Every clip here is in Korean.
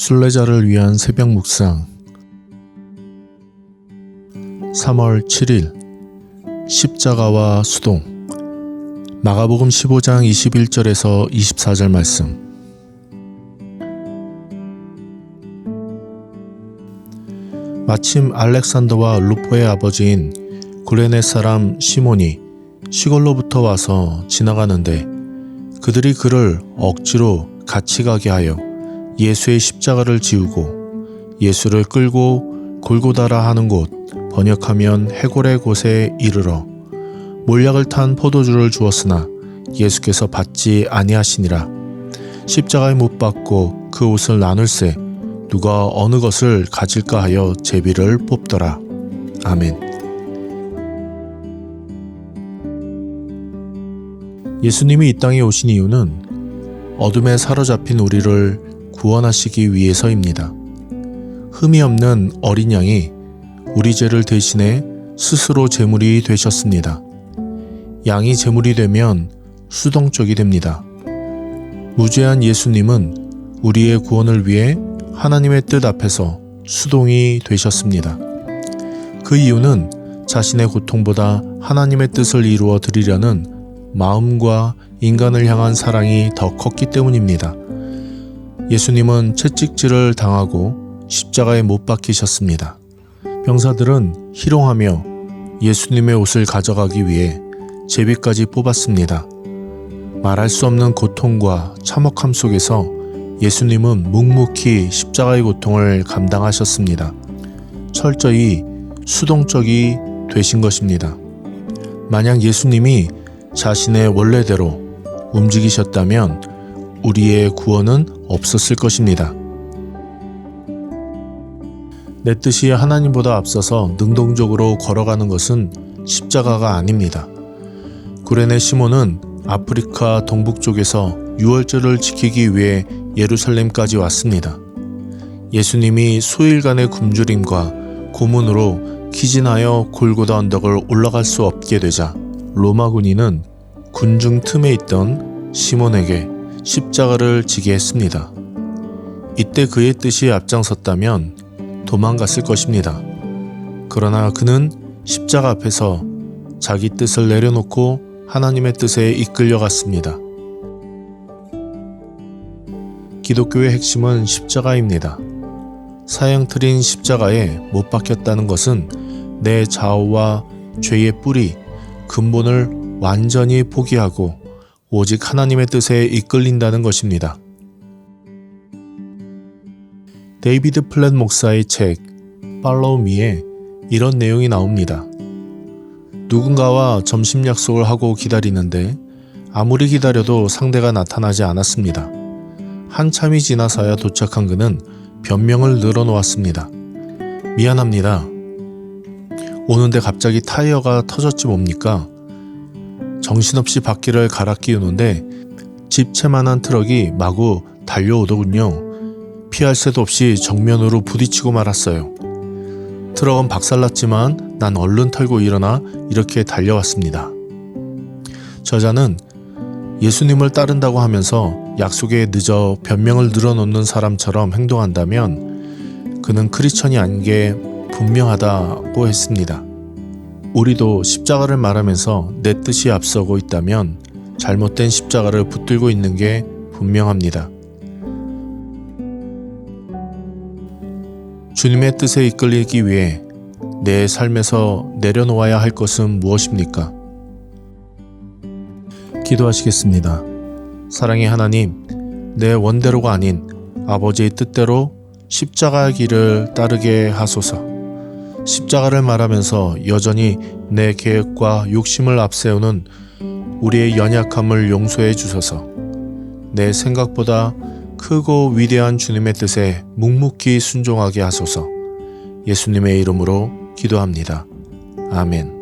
순례자를 위한 새벽 묵상. 3월 7일 십자가와 수동. 마가복음 15장 21절에서 24절 말씀. 마침 알렉산더와 루포의 아버지인 구레네 사람 시몬이 시골로부터 와서 지나가는데 그들이 그를 억지로 같이 가게 하여 예수의 십자가를 지우고 예수를 끌고 골고다라 하는 곳 번역하면 해골의 곳에 이르러 몰약을 탄 포도주를 주었으나 예수께서 받지 아니하시니라. 십자가에 못 박고 그 옷을 나눌세 누가 어느 것을 가질까 하여 제비를 뽑더라. 아멘. 예수님이 이 땅에 오신 이유는 어둠에 사로잡힌 우리를 구원하시기 위해서입니다. 흠이 없는 어린 양이 우리 죄를 대신해 스스로 제물이 되셨습니다. 양이 제물이 되면 수동적이 됩니다. 무죄한 예수님은 우리의 구원을 위해 하나님의 뜻 앞에서 수동이 되셨습니다. 그 이유는 자신의 고통보다 하나님의 뜻을 이루어 드리려는 마음과 인간을 향한 사랑이 더 컸기 때문입니다. 예수님은 채찍질을 당하고 십자가에 못 박히셨습니다. 병사들은 희롱하며 예수님의 옷을 가져가기 위해 제비까지 뽑았습니다. 말할 수 없는 고통과 참혹함 속에서 예수님은 묵묵히 십자가의 고통을 감당하셨습니다. 철저히 수동적이 되신 것입니다. 만약 예수님이 자신의 원래대로 움직이셨다면 우리의 구원은 없었을 것입니다. 내 뜻이 하나님보다 앞서서 능동적으로 걸어가는 것은 십자가가 아닙니다. 구레네 시몬은 아프리카 동북쪽에서 유월절을 지키기 위해 예루살렘까지 왔습니다. 예수님이 수일간의 굶주림과 고문으로 기진하여 골고다 언덕을 올라갈 수 없게 되자 로마 군인은 군중 틈에 있던 시몬에게 십자가를 지게 했습니다. 이때 그의 뜻이 앞장섰다면 도망갔을 것입니다. 그러나 그는 십자가 앞에서 자기 뜻을 내려놓고 하나님의 뜻에 이끌려갔습니다. 기독교의 핵심은 십자가입니다. 사형틀인 십자가에 못 박혔다는 것은 내 좌우와 죄의 뿌리, 근본을 완전히 포기하고 오직 하나님의 뜻에 이끌린다는 것입니다. 데이비드 플랫 목사의 책 Follow Me에 이런 내용이 나옵니다. 누군가와 점심 약속을 하고 기다리는데 아무리 기다려도 상대가 나타나지 않았습니다. 한참이 지나서야 도착한 그는 변명을 늘어놓았습니다. 미안합니다. 오는데 갑자기 타이어가 터졌지 뭡니까? 정신없이 바퀴를 갈아 끼우는데 집채만한 트럭이 마구 달려오더군요. 피할 새도 없이 정면으로 부딪히고 말았어요. 트럭은 박살났지만 난 얼른 털고 일어나 이렇게 달려왔습니다. 저자는 예수님을 따른다고 하면서 약속에 늦어 변명을 늘어놓는 사람처럼 행동한다면 그는 크리스천이 아닌 게 분명하다고 했습니다. 우리도 십자가를 말하면서 내 뜻이 앞서고 있다면 잘못된 십자가를 붙들고 있는 게 분명합니다. 주님의 뜻에 이끌리기 위해 내 삶에서 내려놓아야 할 것은 무엇입니까? 기도하시겠습니다. 사랑의 하나님, 내 원대로가 아닌 아버지의 뜻대로 십자가의 길을 따르게 하소서. 십자가를 말하면서 여전히 내 계획과 욕심을 앞세우는 우리의 연약함을 용서해 주소서. 내 생각보다 크고 위대한 주님의 뜻에 묵묵히 순종하게 하소서. 예수님의 이름으로 기도합니다. 아멘.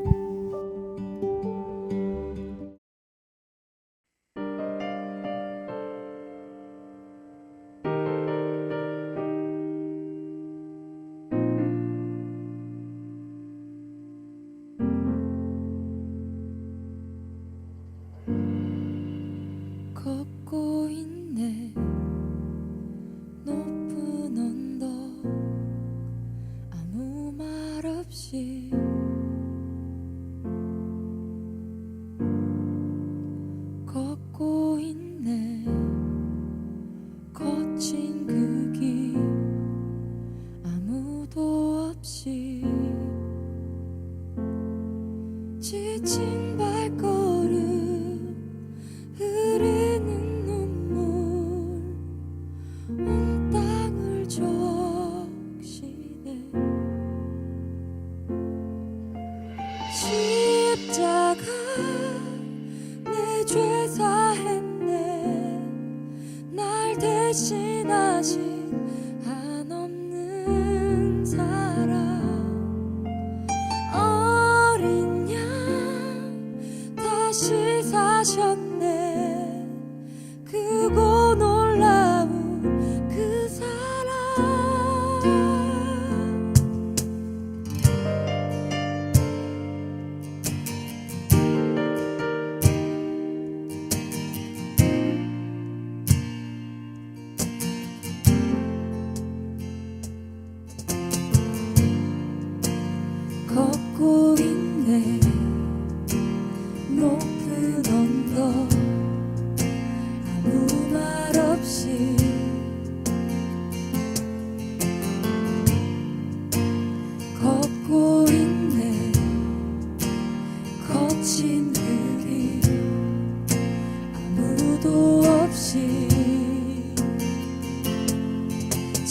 한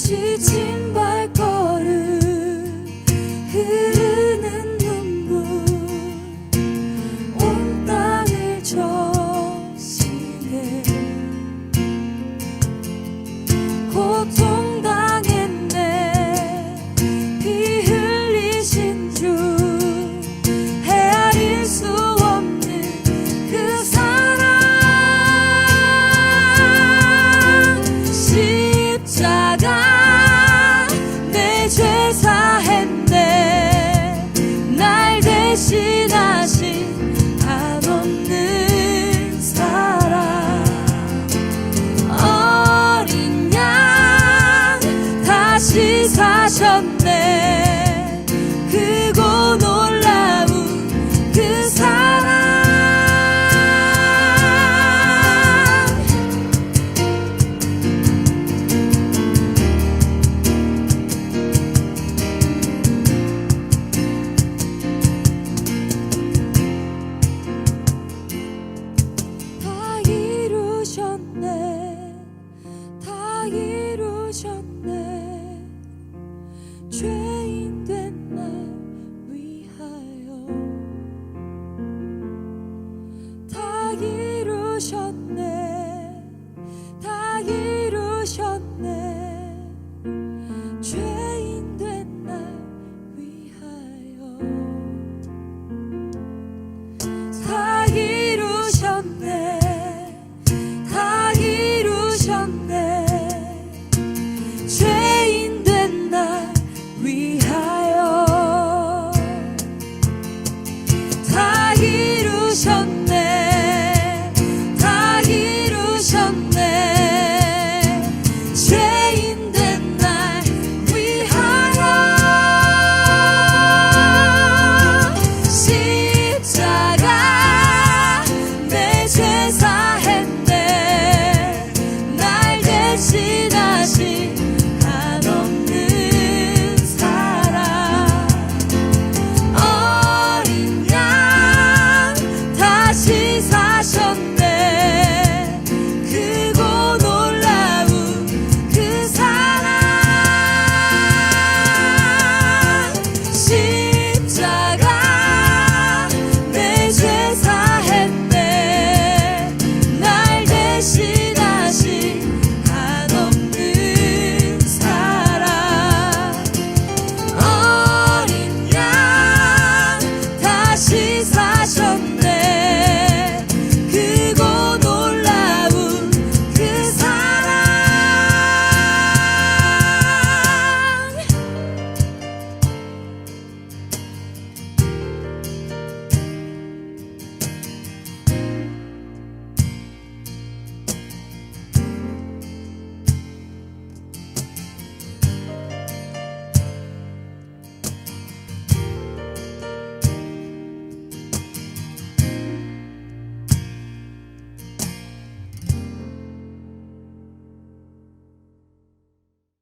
激情